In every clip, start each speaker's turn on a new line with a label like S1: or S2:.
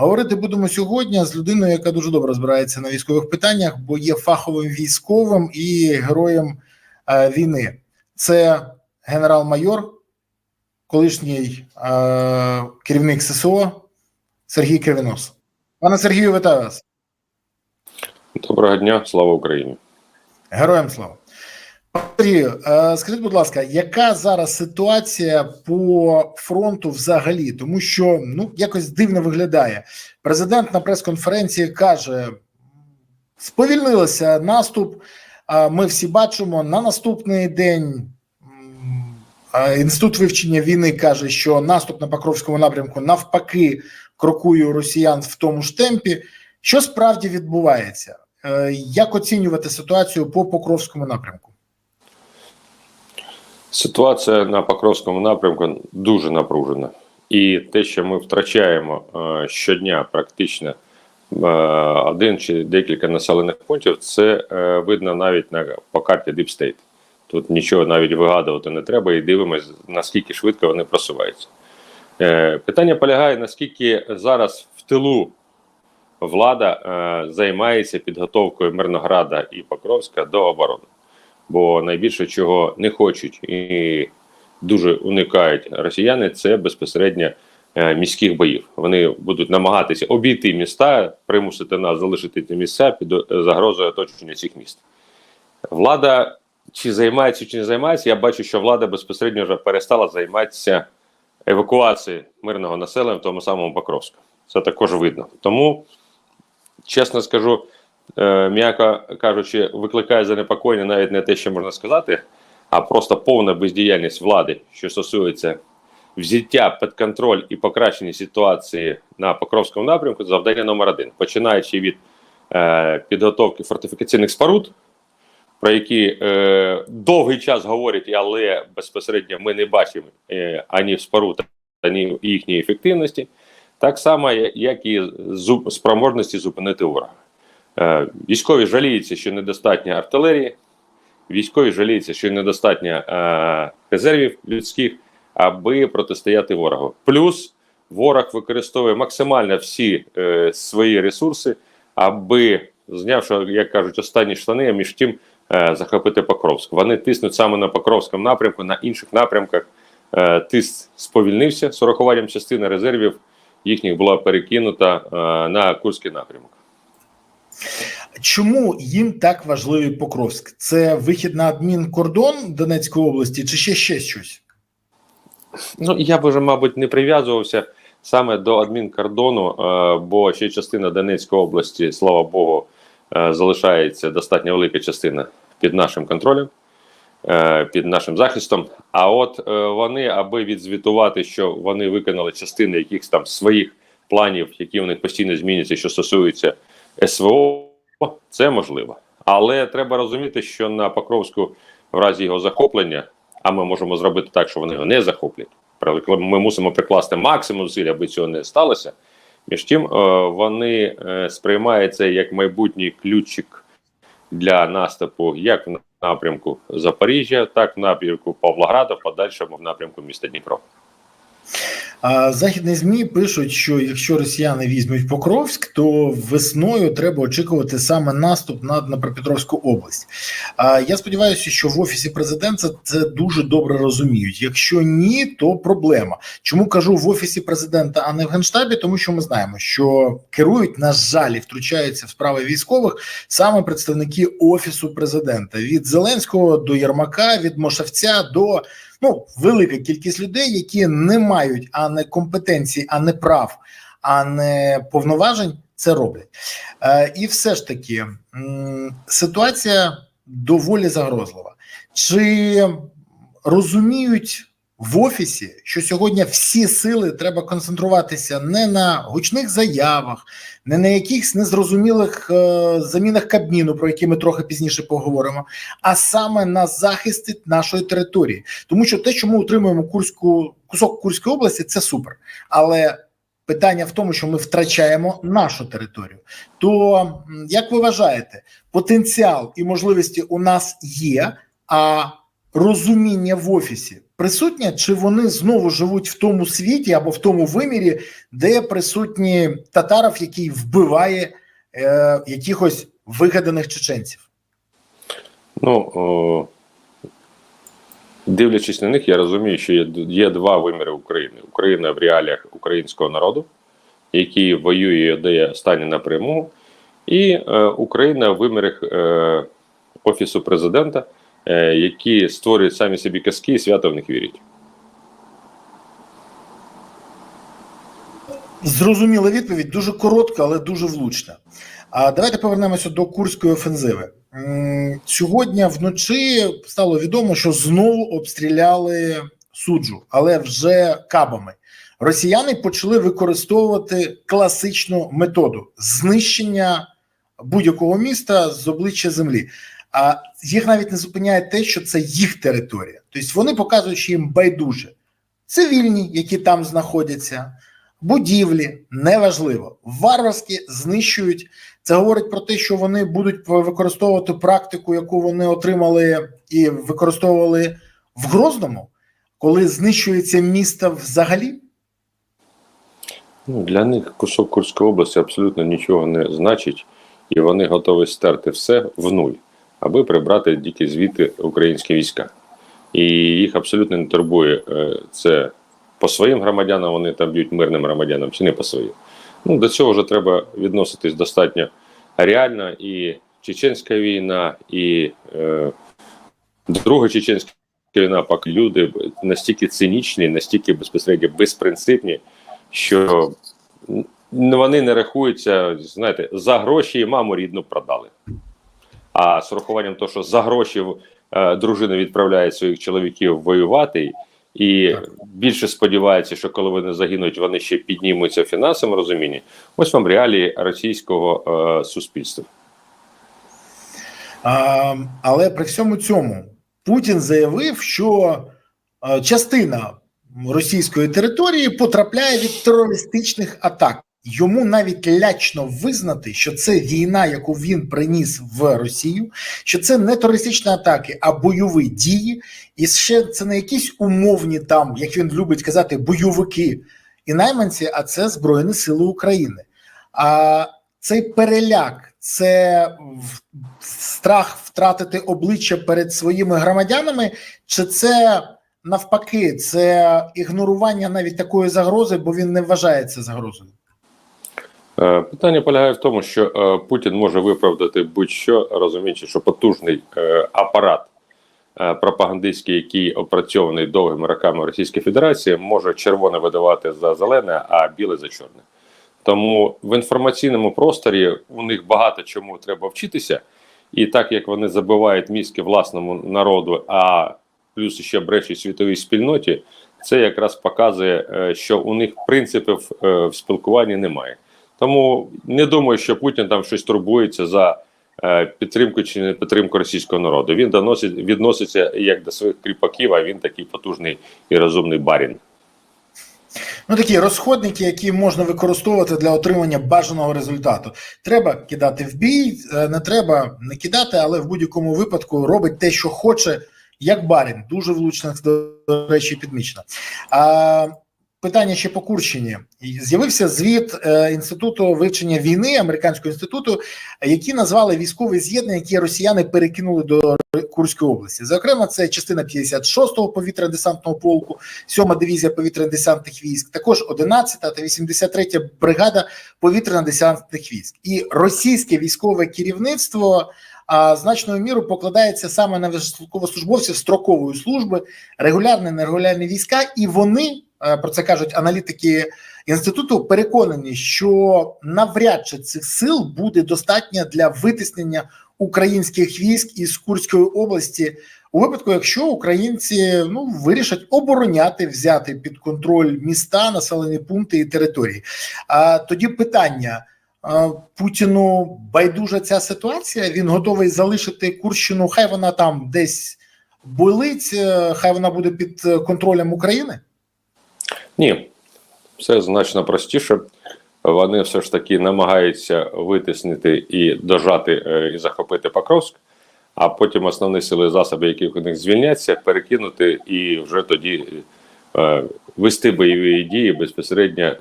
S1: Говорити будемо сьогодні з людиною, яка дуже добре розбирається на військових питаннях, бо є фаховим військовим і героєм е, війни. Це генерал-майор, колишній е, керівник ССО Сергій Кривінос. Пане Сергію, вітаю вас.
S2: Доброго дня, слава Україні.
S1: Героям слава. Пане Сергію, е, скажіть, будь ласка, яка зараз ситуація по фронту взагалі? Тому що ну якось дивно виглядає. Президент на прес-конференції каже: сповільнилося наступ. Ми всі бачимо на наступний день. Інститут вивчення війни каже, що наступ на Покровському напрямку навпаки крокує росіян в тому ж темпі. Що справді відбувається? Е, Як оцінювати ситуацію по Покровському напрямку?
S2: Ситуація на Покровському напрямку дуже напружена. І те, що ми втрачаємо е, щодня практично е, один чи декілька населених пунктів, це е, видно навіть на по карті Deep State. Тут нічого навіть вигадувати не треба, і дивимося, наскільки швидко вони просуваються. Питання полягає, наскільки зараз в тилу влада займається підготовкою Мирнограда і Покровська до оборони. Бо найбільше чого не хочуть і дуже уникають росіяни, це безпосередньо е, міських боїв. Вони будуть намагатися обійти міста, примусити нас залишити ці місця під е, загрозою оточення цих міст. Влада чи займається, чи не займається, я бачу, що влада безпосередньо вже перестала займатися евакуацією мирного населення в тому самому Покровську. Це також видно. Тому, чесно скажу, м'яко кажучи, викликає занепокоєння навіть не те, що можна сказати, а просто повна бездіяльність влади, що стосується взяття під контроль і покращення ситуації на Покровському напрямку, завдання номер один, починаючи від е, підготовки фортифікаційних споруд, про які е, довгий час говорять, але безпосередньо ми не бачимо е, ані споруд, ані їхньої ефективності, так само, як і спроможності зупинити ворога. Е, військові жаліються, що недостатньо артилерії, військові жаліються, що недостатньо е, резервів людських, аби протистояти ворогу. Плюс ворог використовує максимально всі е, свої ресурси, аби, знявши, як кажуть, останні штани, а між тим захопити Покровськ. Вони тиснуть саме на Покровському напрямку, на інших напрямках. Тиск сповільнився з урахуванням частини резервів. Їхніх була перекинута на Курський напрямок.
S1: Чому їм так важливий Покровськ? Це вихід на адмінкордон Донецької області, чи ще ще щось?
S2: Ну я б вже, мабуть, не прив'язувався саме до адмінкордону, е, бо ще частина Донецької області, слава Богу, е, залишається достатньо велика частина під нашим контролем, е, під нашим захистом. А от вони, аби відзвітувати, що вони виконали частини якихось там своїх планів, які у них постійно змінюються, що стосуються СВО, це можливо. Але треба розуміти, що на Покровську, в разі його захоплення, а ми можемо зробити так, що вони його не захоплять. Ми мусимо прикласти максимум зусиль, аби цього не сталося. Між тим, е, вони е, сприймаються як майбутній ключик для наступу як в напрямку Запоріжжя, так в напрямку Павлограда, в подальшому в напрямку міста Дніпро.
S1: Західні змі пишуть, що якщо росіяни візьмуть Покровськ, то весною треба очікувати саме наступ на Дніпропетровську область. Я сподіваюся, що в офісі президента це дуже добре розуміють. Якщо ні, то проблема. Чому кажу в офісі президента, а не в генштабі? Тому що ми знаємо, що керують на жаль, втручаються в справи військових саме представники офісу президента від Зеленського до Єрмака, від Мошавця до ну велика кількість людей, які не мають а не компетенції, а не прав, а не повноважень, це роблять. Е, і все ж таки ситуація доволі загрозлива. Чи розуміють в офісі, що сьогодні всі сили треба концентруватися не на гучних заявах, не на якихось незрозумілих е, замінах Кабміну, про які ми трохи пізніше поговоримо, а саме на захисті нашої території, тому що те, що ми утримуємо Курську кусок Курської області, це супер. Але питання в тому, що ми втрачаємо нашу територію. То як ви вважаєте, потенціал і можливості у нас є, а розуміння в офісі присутня, чи вони знову живуть в тому світі або в тому вимірі, де присутні татаров, який вбиває е, якихось вигаданих чеченців?
S2: Ну, о, дивлячись на них, я розумію, що є, є два виміри України: Україна в реаліях українського народу, який воює і дає стані напряму, і е, Україна в вимірах е, Офісу президента, які створюють самі собі казки і свято в них вірять.
S1: Зрозуміла відповідь, дуже коротка, але дуже влучна. А давайте повернемося до Курської офензиви. Сьогодні вночі стало відомо, що знову обстріляли суджу, але вже кабами. Росіяни почали використовувати класичну методу знищення будь-якого міста з обличчя землі. А їх навіть не зупиняє те, що це їх територія. Тобто вони показують, що їм байдуже цивільні, які там знаходяться будівлі неважливо, варварські знищують. Це говорить про те, що вони будуть використовувати практику, яку вони отримали і використовували в Грозному, коли знищується місто взагалі.
S2: Ну, для них кусок Курської області абсолютно нічого не значить, і вони готові стерти все в нуль, аби прибрати тільки звідти українські війська. І їх абсолютно не турбує е, це по своїм громадянам, вони там б'ють мирним громадянам чи не по своїм. Ну, до цього вже треба відноситись достатньо реально. І чеченська війна, і е, друга чеченська війна, поки люди настільки цинічні, настільки безпосередньо безпринципні, що вони не рахуються, знаєте, за гроші і маму рідну продали. А з урахуванням того, що за гроші е, дружина відправляє своїх чоловіків воювати, і
S1: Так.
S2: більше сподівається, що коли вони загинуть, вони ще піднімуться в фінансовому розумінні. Ось вам реалії російського е, суспільства.
S1: А, але при всьому цьому Путін заявив, що е, частина російської території потрапляє від терористичних атак. Йому навіть лячно визнати, що це війна, яку він приніс в Росію, що це не терористичні атаки, а бойові дії, і ще це не якісь умовні там, як він любить казати, бойовики і найманці, а це Збройні Сили України. А цей переляк, це страх втратити обличчя перед своїми громадянами, чи це навпаки, це ігнорування навіть такої загрози, бо він не вважає це загрозою.
S2: Е, Питання полягає в тому, що е, Путін може виправдати будь-що, розуміючи, що потужний е, апарат пропагандистський, який опрацьований довгими роками Російської Федерації, може червоне видавати за зелене, а біле за чорне. Тому в інформаційному просторі у них багато чому треба вчитися, і так як вони забивають мізки власному народу, а плюс ще брешуть світовій спільноті, це якраз показує, що у них принципів в спілкуванні немає. Тому не думаю, що Путін там щось турбується за е, підтримку чи не підтримку російського народу. Він доносить відноситься як до своїх кріпаків, а він такий потужний і розумний барін.
S1: Ну, такі розходники, які можна використовувати для отримання бажаного результату. Треба кидати в бій, е, не треба не кидати, але в будь-якому випадку робить те, що хоче, як барін. Дуже влучно, до речі, підмічено. А, питання ще по Курщині. З'явився звіт е, Інституту вивчення війни, американського інституту, які назвали військові з'єднання, які росіяни перекинули до Курської області. Зокрема, це частина 56-го повітряно-десантного полку, 7-ма дивізія повітряно-десантних військ, також 11-та та 83-я бригада повітряно-десантних військ. І російське військове керівництво значною мірою покладається саме на військовослужбовців строкової служби, регулярні нерегулярні війська, і вони е, про це кажуть аналітики інституту, переконані, що навряд чи цих сил буде достатньо для витиснення українських військ із Курської області у випадку, якщо українці ну вирішать обороняти, взяти під контроль міста, населені пункти і території. А тоді питання. Путіну байдужа ця ситуація. Він готовий залишити Курщину. Хай вона там десь болить, е, хай вона буде під е, контролем України.
S2: Ні, все значно простіше. Вони все ж таки намагаються витиснити і дожати е, і захопити Покровськ. а потім основні сили засоби, які в них звільняться, перекинути і вже тоді вести бойові дії безпосередньо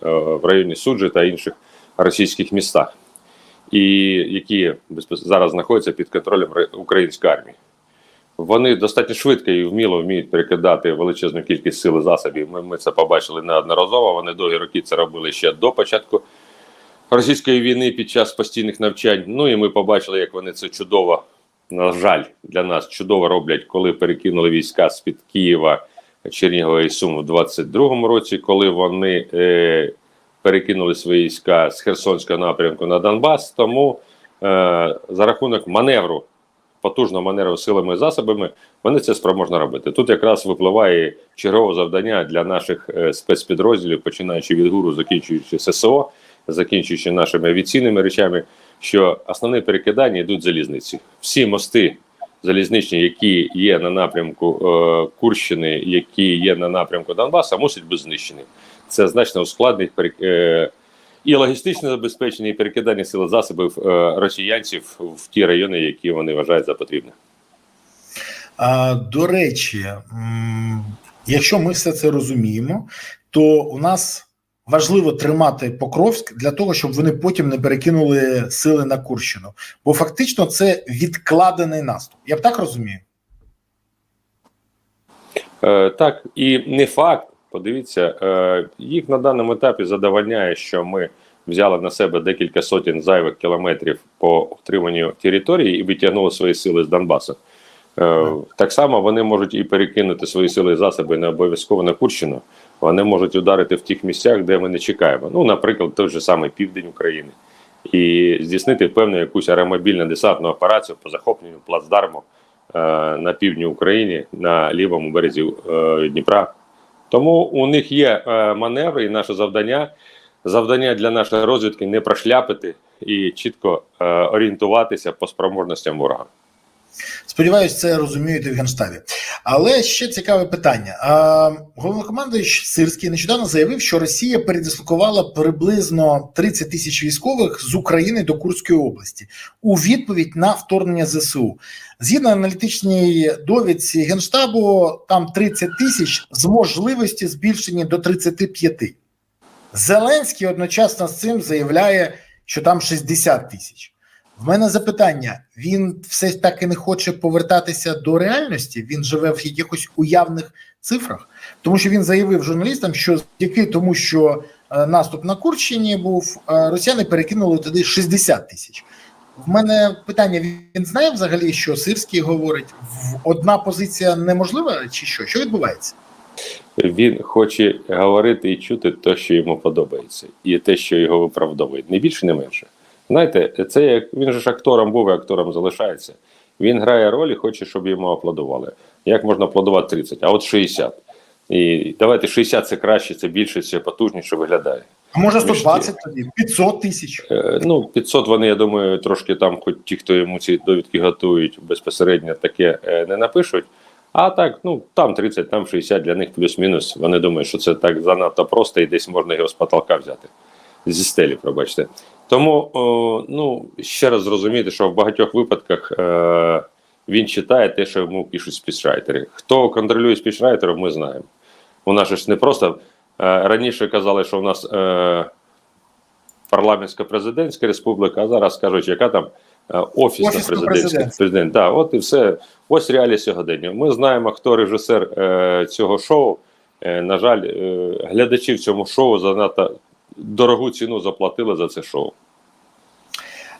S2: в районі Суджі та інших російських містах, і які зараз знаходяться під контролем української армії. Вони достатньо швидко і вміло вміють перекидати величезну кількість сил і засобів. Ми, ми це побачили неодноразово. Вони довгі роки це робили ще до початку російської війни під час постійних навчань. Ну і ми побачили, як вони це чудово, на жаль, для нас чудово роблять, коли перекинули війська з під Києва, Чернігова і Сум у 22-му році, коли вони е, перекинули свої війська з Херсонського напрямку на Донбас. Тому е, за рахунок маневру, потужного маневру силами і засобами, вони це спроможні робити. Тут якраз випливає чергове завдання для наших е, спецпідрозділів, починаючи від ГУРу, закінчуючи ССО, закінчуючи нашими авіаційними речами, що основні перекидання йдуть залізниці. Всі мости залізничні, які є на напрямку е, Курщини, які є на напрямку Донбаса, мусять бути знищені. Це значно ускладнить е, і логістичне забезпечення, і перекидання сил засобів е, росіянців в ті райони, які вони вважають за потрібне.
S1: А, до речі, якщо ми все це розуміємо, то у нас важливо тримати Покровськ для того, щоб вони потім не перекинули сили на Курщину. Бо фактично це відкладений наступ. Я б так розумію.
S2: Е, так, і не факт. Подивіться, е, їх на даному етапі задовольняє, що ми взяли на себе декілька сотень зайвих кілометрів по утриманню території і витягнули свої сили з Донбасу. Е, так само вони можуть і перекинути свої сили і засоби не обов'язково на Курщину. Вони можуть ударити в тих місцях, де ми не чекаємо. Ну, наприклад, той же самий південь України, і здійснити певну якусь аеромобільно десантну операцію по захопленню плацдарму е, на півдні України на лівому березі е, Дніпра. Тому у них є е, маневри, і наше завдання завдання для нашої розвідки не прошляпити і чітко е, орієнтуватися по спроможностям ворога.
S1: Сподіваюсь, це розумієте в Генштабі. Але ще цікаве питання. А, головнокомандуючий Сирський нещодавно заявив, що Росія передислокувала приблизно 30 тисяч військових з України до Курської області у відповідь на вторгнення ЗСУ. Згідно аналітичній довідці Генштабу, там 30 тисяч з можливості збільшені до 35. Зеленський одночасно з цим заявляє, що там 60 тисяч. В мене запитання: він все ж таки не хоче повертатися до реальності. Він живе в якихось уявних цифрах, тому що він заявив журналістам, що завдяки тому, що е, наступ на Курщині був, е, росіяни перекинули туди 60 тисяч. В мене питання: він знає взагалі, що Сирський говорить? Одна позиція неможлива, чи що? Що відбувається?
S2: Він хоче говорити і чути те, що йому подобається, і те, що його виправдовує. Не більше, не менше. Знаєте, це як він же ж актором був і актором залишається. Він грає роль і хоче, щоб йому аплодували. Як можна аплодувати 30, а от 60. І давайте 60 це краще, це більше, це потужніше виглядає.
S1: А може 120 тоді, 500 тисяч.
S2: Е, Ну, 500 вони, я думаю, трошки там, хоч ті, хто йому ці довідки готують, безпосередньо таке е, не напишуть. А так, ну там 30, там 60 для них плюс-мінус. Вони думають, що це так занадто просто і десь можна його з потолка взяти. Зі стелі, пробачте. Тому, о, ну, ще раз зрозуміти, що в багатьох випадках е, він читає те, що йому пишуть спічрайтери. Хто контролює спічрайтерів, ми знаємо. У нас ж не просто е, раніше казали, що у нас е, парламентсько-президентська республіка, а зараз кажуть, яка там е, офісна президентська президент. Да, от і все. Ось реалії сьогодення. Ми знаємо, хто режисер е, цього шоу. Е, на жаль, е, глядачі в цьому шоу занадто дорогу ціну заплатили за це шоу.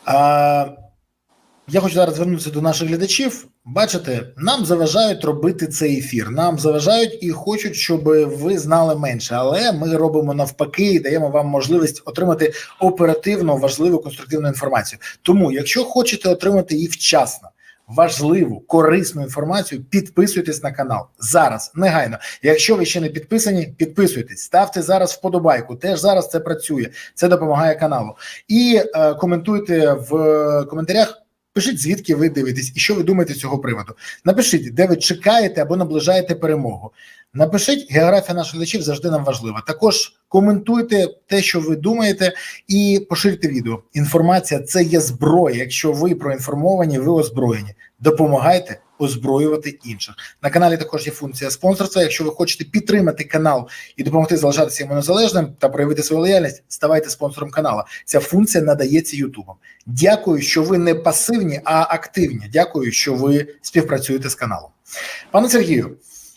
S1: Я хочу зараз звернутися до наших глядачів. Бачите, нам заважають робити цей ефір. Нам заважають і хочуть, щоб ви знали менше. Але ми робимо навпаки і даємо вам можливість отримати оперативну, важливу конструктивну інформацію. Тому, якщо хочете отримати її вчасно, важливу, корисну інформацію, підписуйтесь на канал зараз, негайно. Якщо ви ще не підписані, підписуйтесь, ставте зараз вподобайку. Теж зараз це працює, це допомагає каналу. І е, коментуйте в коментарях Пишіть, звідки ви дивитесь і що ви думаєте з цього приводу. Напишіть, де ви чекаєте або наближаєте перемогу. Напишіть, географія наших глядачів завжди нам важлива. Також коментуйте те, що ви думаєте, і поширюйте відео. Інформація це є зброя. Якщо ви проінформовані, ви озброєні. Допомагайте озброювати інших. На каналі також є функція спонсорства. Якщо ви хочете підтримати канал і допомогти залишатися йому незалежним та проявити свою лояльність, ставайте спонсором каналу. Ця функція надається Ютубом. Дякую, що ви не пасивні, а активні. Дякую, що ви співпрацюєте з каналом. Пане Сергію.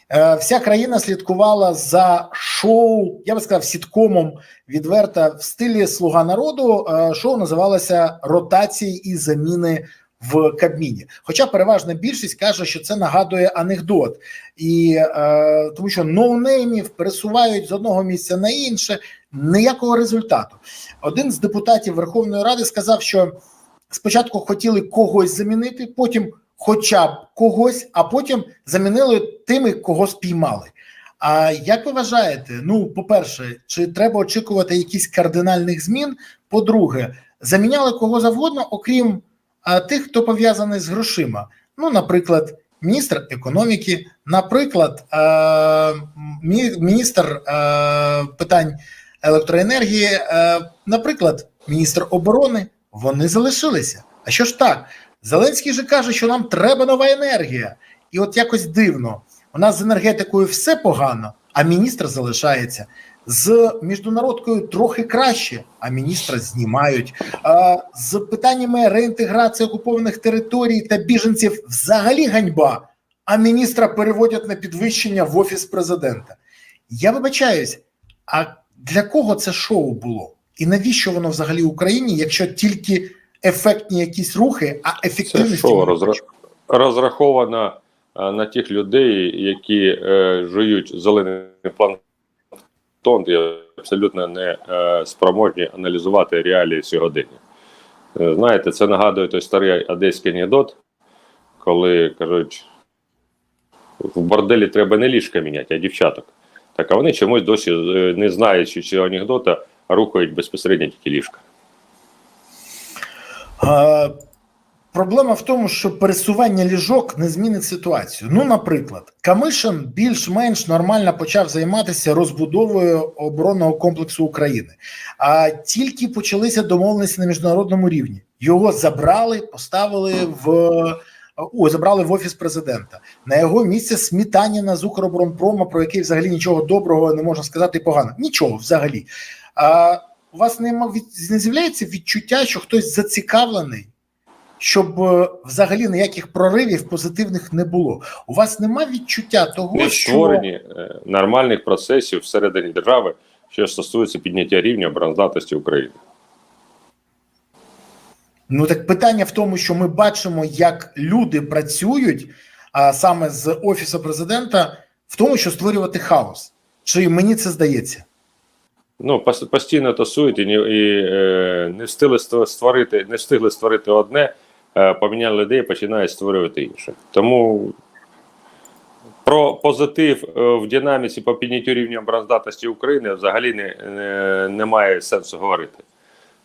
S1: Е, Вся країна слідкувала за шоу, я би сказав, сіткомом відверто в стилі Слуга народу. Е, Шоу називалося Ротації і заміни в Кабміні. Хоча переважна більшість каже, що це нагадує анекдот, і е, тому що ноунеймів пересувають з одного місця на інше, ніякого результату. Один з депутатів Верховної Ради сказав, що спочатку хотіли когось замінити, потім хоча б когось, а потім замінили тими, кого спіймали. А як ви вважаєте? Ну, по-перше, чи треба очікувати якісь кардинальних змін? По-друге, заміняли кого завгодно, окрім тих, хто пов'язаний з грошима. Ну, наприклад, міністр економіки, наприклад, е, міністр е, питань електроенергії, е, наприклад, міністр оборони. Вони залишилися. А що ж так? Зеленський же каже, що нам треба нова енергія. І от якось дивно. У нас з енергетикою все погано, а міністр залишається. З міжнародкою трохи краще, а міністра знімають. З питаннями реінтеграції окупованих територій та біженців взагалі ганьба, а міністра переводять на підвищення в офіс президента. Я вибачаюсь, а для кого це шоу було? І навіщо воно взагалі Україні, якщо тільки ефектні якісь рухи, а
S2: Це
S1: ефективності
S2: шоу
S1: воно
S2: розраховано е, на тих людей, які е, жують зелений планктон і абсолютно не е, спроможні аналізувати реалії сьогодення. Е, знаєте, це нагадує той старий одеський анекдот, коли кажуть, в борделі треба не ліжка міняти, а дівчаток. Так, а вони чомусь досі, е, не знаючи цього анекдота, рухають безпосередньо тільки ліжка.
S1: Проблема в тому, що пересування ліжок не змінить ситуацію. Ну, наприклад, Камишин більш-менш нормально почав займатися розбудовою оборонного комплексу України, а тільки почалися домовленості на міжнародному рівні. Його забрали, поставили в о, забрали в офіс президента. На його місце Смітаніна з Укроборонпрома, про який взагалі нічого доброго не можна сказати, і погано. Нічого взагалі. А у вас від не з'являється відчуття, що хтось зацікавлений, щоб е, взагалі ніяких проривів позитивних не було. У вас нема відчуття того,
S2: не
S1: що
S2: створені е, нормальних процесів всередині держави, що стосується підняття рівня обороноздатності України.
S1: ну так питання в тому, що ми бачимо, як люди працюють а саме з офісу президента, в тому, що створювати хаос. Чи мені це здається?
S2: Ну, постійно тасують і, ні- і е, не встигли створити, не встигли створити одне, поміняли людей, починають створювати інше. Тому про позитив е, в динаміці по підняттю рівня обороноздатності України взагалі не, не, немає сенсу говорити.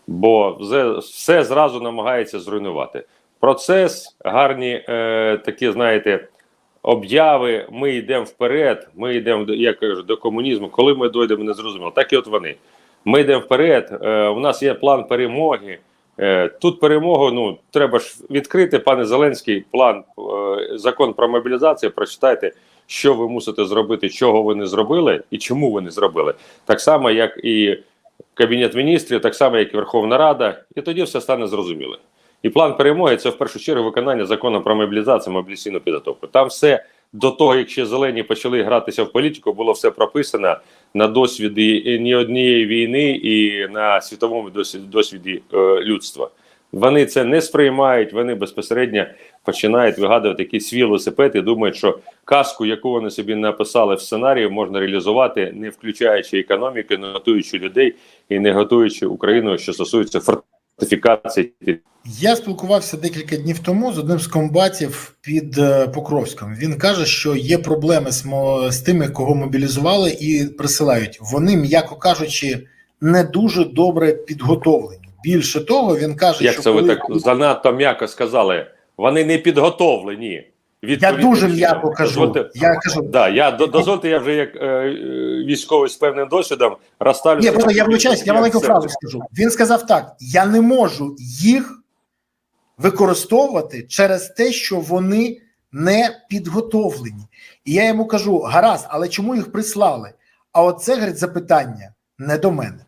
S2: Бо все, все зразу намагається зруйнувати. Процес, гарні е, такі, знаєте, обяви, ми йдемо вперед, ми йдемо я кажу, до комунізму. Коли ми дійдемо, не зрозуміло. Так і от вони. Ми йдемо вперед. Е, у нас є план перемоги. Е, тут перемогу ну треба ж відкрити, пане Зеленський, план е, закон про мобілізацію. Прочитайте, що ви мусите зробити, чого ви не зробили і чому ви не зробили. Так само, як і Кабінет міністрів, так само, як і Верховна Рада, і тоді все стане зрозуміло. І план перемоги це в першу чергу виконання закону про мобілізацію, мобілізаційну підготовку. Там все до того, як ще зелені почали гратися в політику, було все прописано на досвіді ні однієї війни і на світовому досвіді, досвіді е, людства. Вони це не сприймають, вони безпосередньо починають вигадувати якийсь свій велосипед і думають, що казку, яку вони собі написали в сценарії, можна реалізувати, не включаючи економіку, не готуючи людей і не готуючи Україну, що стосується фортифікації
S1: Я спілкувався декілька днів тому з одним з комбатів під е, Покровськом. Він каже, що є проблеми з, мо- з тими, кого мобілізували і присилають. Вони, м'яко кажучи, не дуже добре підготовлені. Більше того, він каже,
S2: Як
S1: що
S2: це ви
S1: коли...
S2: так занадто м'яко сказали? Вони не підготовлені.
S1: я
S2: Відповідним
S1: дуже м'яко кажу.
S2: Дозвольте,
S1: Я кажу,
S2: да, я до- дозвольте, я вже як е, е, військовий з певним досвідом розставлю.
S1: Ні, просто я вибачаюсь, я маленьку фразу скажу. Він сказав так: я не можу їх використовувати через те, що вони не підготовлені. І я йому кажу: гаразд, але чому їх прислали? А оце говорить запитання не до мене.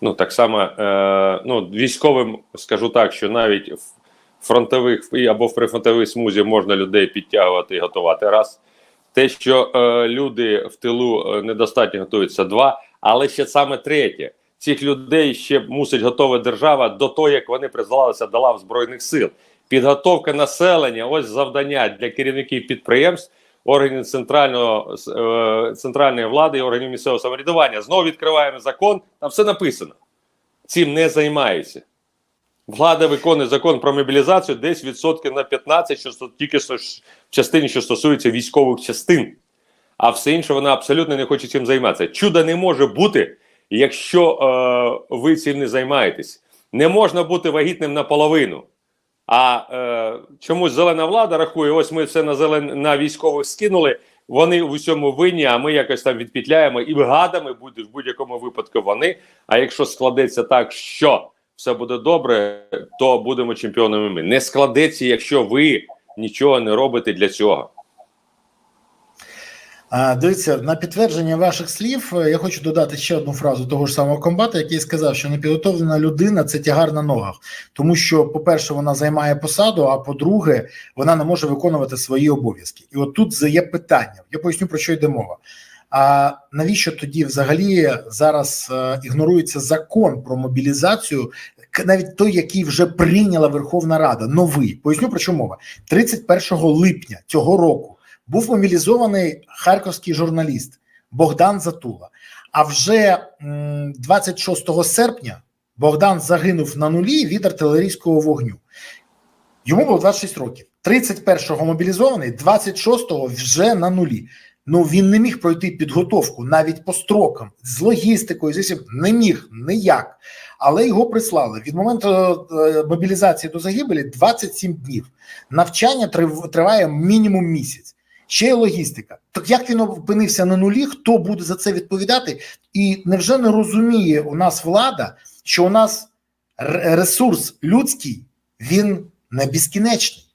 S2: Ну так само, е, ну військовим скажу так, що навіть в фронтових або в прифронтовій смузі можна людей підтягувати і готувати. Раз те, що е, люди в тилу е, недостатньо готуються, два, але ще саме третє. Цих людей ще мусить готова держава до того, як вони призвалися до лав збройних сил. Підготовка населення, ось завдання для керівників підприємств, органів центрального е, центральної влади і органів місцевого самоврядування. Знову відкриваємо закон, там все написано. Цим не займаються. Влада виконує закон про мобілізацію десь відсотків на 15, що тільки в частині, що стосується військових частин. А все інше вона абсолютно не хоче цим займатися. Чуда не може бути, якщо е, ви цим не займаєтесь. Не можна бути вагітним наполовину. А е, чомусь зелена влада рахує, ось ми все на зелен на військових скинули. Вони в усьому винні, а ми якось там відпітляємо і гадами будуть в будь-якому випадку вони. А якщо складеться так, що все буде добре, то будемо чемпіонами. Ми не складеться, якщо ви нічого не робите для цього.
S1: Дивіться, на підтвердження ваших слів, е, я хочу додати ще одну фразу того ж самого комбата, який сказав, що непідготовлена людина це тягар на ногах, тому що, по-перше, вона займає посаду, а по-друге, вона не може виконувати свої обов'язки. І от тут є питання. Я поясню про що йде мова. А навіщо тоді взагалі зараз е, ігнорується закон про мобілізацію, навіть той, який вже прийняла Верховна Рада, новий? Поясню про що мова 31 липня цього року був мобілізований харківський журналіст Богдан Затула. А вже 26 серпня Богдан загинув на нулі від артилерійського вогню. Йому було 26 років. 31-го мобілізований, 26-го вже на нулі. Ну він не міг пройти підготовку навіть по строкам з логістикою, зі не міг ніяк. Але його прислали від моменту е, мобілізації до загибелі 27 днів. Навчання триває мінімум місяць. Ще й логістика. Так як він опинився на нулі, хто буде за це відповідати? І невже не розуміє у нас влада, що у нас ресурс людський він не безкінечний?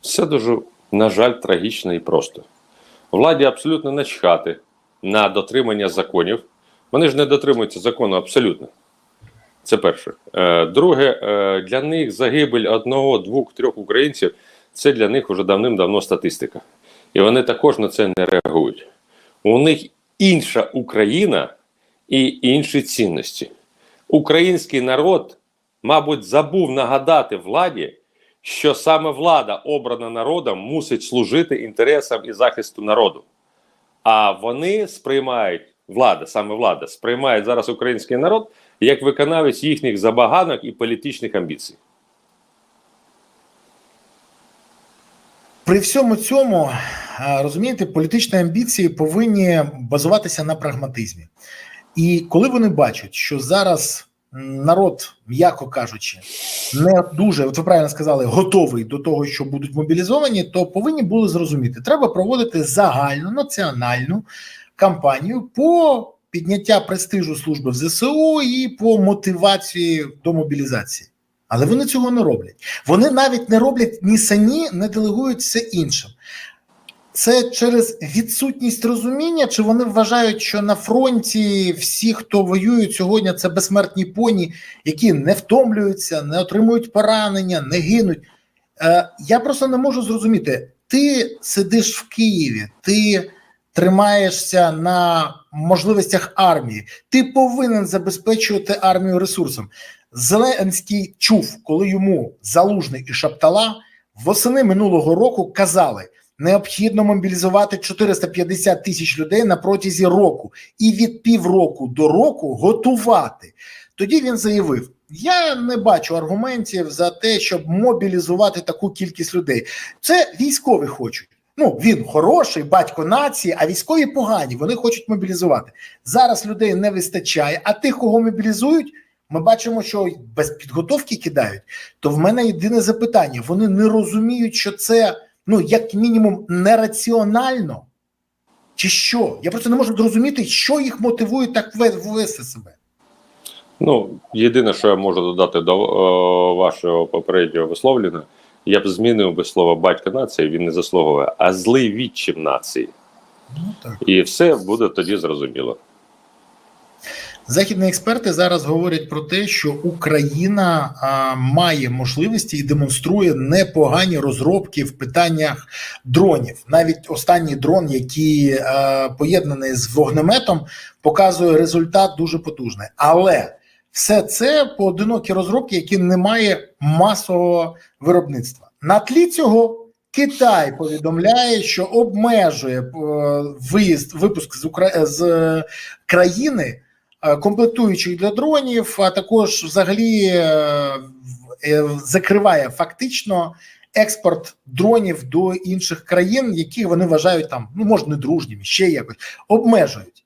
S2: Все дуже, на жаль, трагічно і просто. Владі абсолютно начхати на дотримання законів. Вони ж не дотримуються закону абсолютно. Це перше. Е, друге, е, для них загибель одного, двох, трьох українців це для них вже давним-давно статистика. І вони також на це не реагують. У них інша Україна і інші цінності. Український народ, мабуть, забув нагадати владі, що саме влада, обрана народом, мусить служити інтересам і захисту народу. А вони сприймають, влада, саме влада, сприймає зараз український народ як виконавець їхніх забаганок і політичних амбіцій.
S1: При всьому цьому е, розумієте, політичні амбіції повинні базуватися на прагматизмі. І коли вони бачать, що зараз народ, м'яко кажучи, не дуже, от ви правильно сказали, готовий до того, що будуть мобілізовані, то повинні були зрозуміти, треба проводити загальну національну кампанію по підняття престижу служби в ЗСУ і по мотивації до мобілізації. Але вони цього не роблять. Вони навіть не роблять ні самі, не делегують все іншим. Це через відсутність розуміння, чи вони вважають, що на фронті всі, хто воюють сьогодні, це безсмертні поні, які не втомлюються, не отримують поранення, не гинуть. Е, я просто не можу зрозуміти, ти сидиш в Києві, ти тримаєшся на можливостях армії, ти повинен забезпечувати армію ресурсом. Зеленський чув, коли йому залужний і Шаптала восени минулого року казали, необхідно мобілізувати 450 тисяч людей на протязі року і від півроку до року готувати. Тоді він заявив: я не бачу аргументів за те, щоб мобілізувати таку кількість людей. Це військові хочуть. Ну, він хороший, батько нації, а військові погані, вони хочуть мобілізувати. Зараз людей не вистачає, а тих, кого мобілізують, ми бачимо, що без підготовки кидають. То в мене єдине запитання: вони не розуміють, що це ну як мінімум нераціонально, чи що? Я просто не можу зрозуміти, що їх мотивує так ве- вести себе.
S2: Ну, єдине, що я можу додати до о, вашого попереднього висловлення, я б змінив би слово батько нації, він не заслуговує, а злий відчим нації.
S1: Ну так.
S2: І все буде тоді зрозуміло.
S1: Західні експерти зараз говорять про те, що Україна а, має можливості і демонструє непогані розробки в питаннях дронів. Навіть останній дрон, який а, поєднаний з вогнеметом, показує результат дуже потужний. Але все це поодинокі розробки, які не має масового виробництва. На тлі цього Китай повідомляє, що обмежує е, виїзд випуск з Укра... з е, країни е, комплектуючих для дронів, а також взагалі закриває фактично експорт дронів до інших країн, які вони вважають там, ну може не дружніми, ще якось обмежують.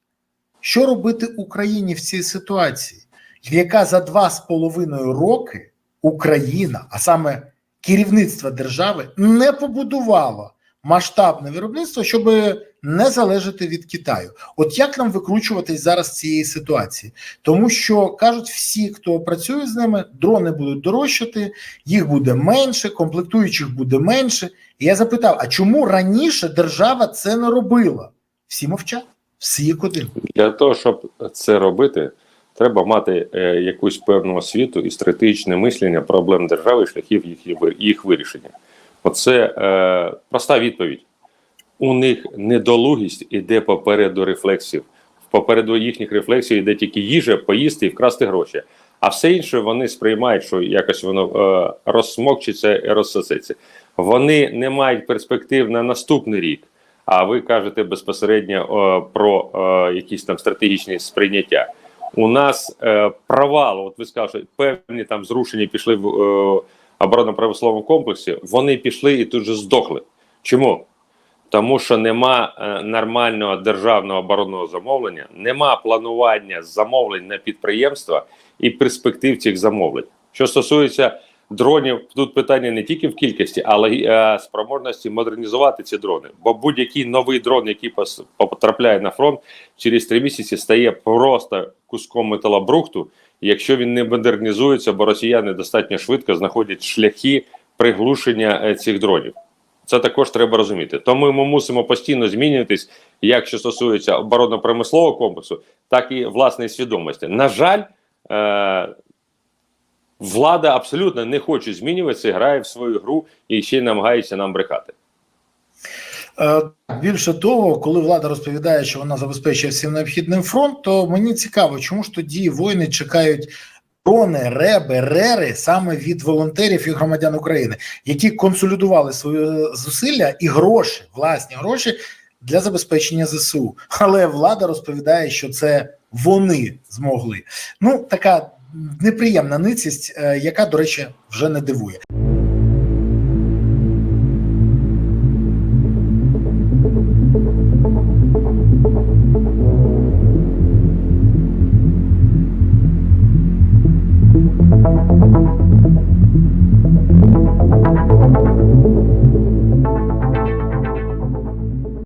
S1: Що робити Україні в цій ситуації, яка за два з половиною роки Україна, а саме керівництво держави, не побудувало масштабне виробництво, щоб не залежати від Китаю. От як нам викручуватись зараз цієї ситуації? Тому що кажуть всі, хто працює з ними, дрони будуть дорожчати, їх буде менше, комплектуючих буде менше. І я запитав: а чому раніше держава це не робила? Всі мовчать, всі як один.
S2: Для того, щоб це робити, треба мати е, якусь певну освіту і стратегічне мислення проблем держави, шляхів їх, їх вирішення. Оце е, проста відповідь. У них недолугість іде попереду рефлексів. Попереду їхніх рефлексів йде тільки їжа, поїсти і вкрасти гроші. А все інше вони сприймають, що якось воно е, розсмокчиться і розсосеться. Вони не мають перспектив на наступний рік. А ви кажете безпосередньо е, про е, якісь там стратегічні сприйняття. У нас е, провал, от ви сказали, що певні там зрушення пішли в е, оборонно-промисловому комплексі. Вони пішли і тут же здохли. Чому? Тому що нема е, нормального державного оборонного замовлення, нема планування замовлень на підприємства і перспектив цих замовлень. Що стосується дронів, тут питання не тільки в кількості, але й е, спроможності модернізувати ці дрони. Бо будь-який новий дрон, який потрапляє на фронт, через три місяці стає просто куском металобрухту, якщо він не модернізується, бо росіяни достатньо швидко знаходять шляхи приглушення е, цих дронів. Це також треба розуміти. Тому ми мусимо постійно змінюватись, як що стосується оборонно-промислового комплексу, так і власної свідомості. На жаль, е- влада абсолютно не хоче змінюватися, грає в свою гру і ще й намагається нам брехати.
S1: Е, Більше того, коли влада розповідає, що вона забезпечує всім необхідним фронт, то мені цікаво, чому ж тоді воїни чекають дрони, реби, рери саме від волонтерів і громадян України, які консолідували свої зусилля і гроші, власні гроші для забезпечення ЗСУ. Але влада розповідає, що це вони змогли. Ну така неприємна ницість, е, яка, до речі, вже не дивує.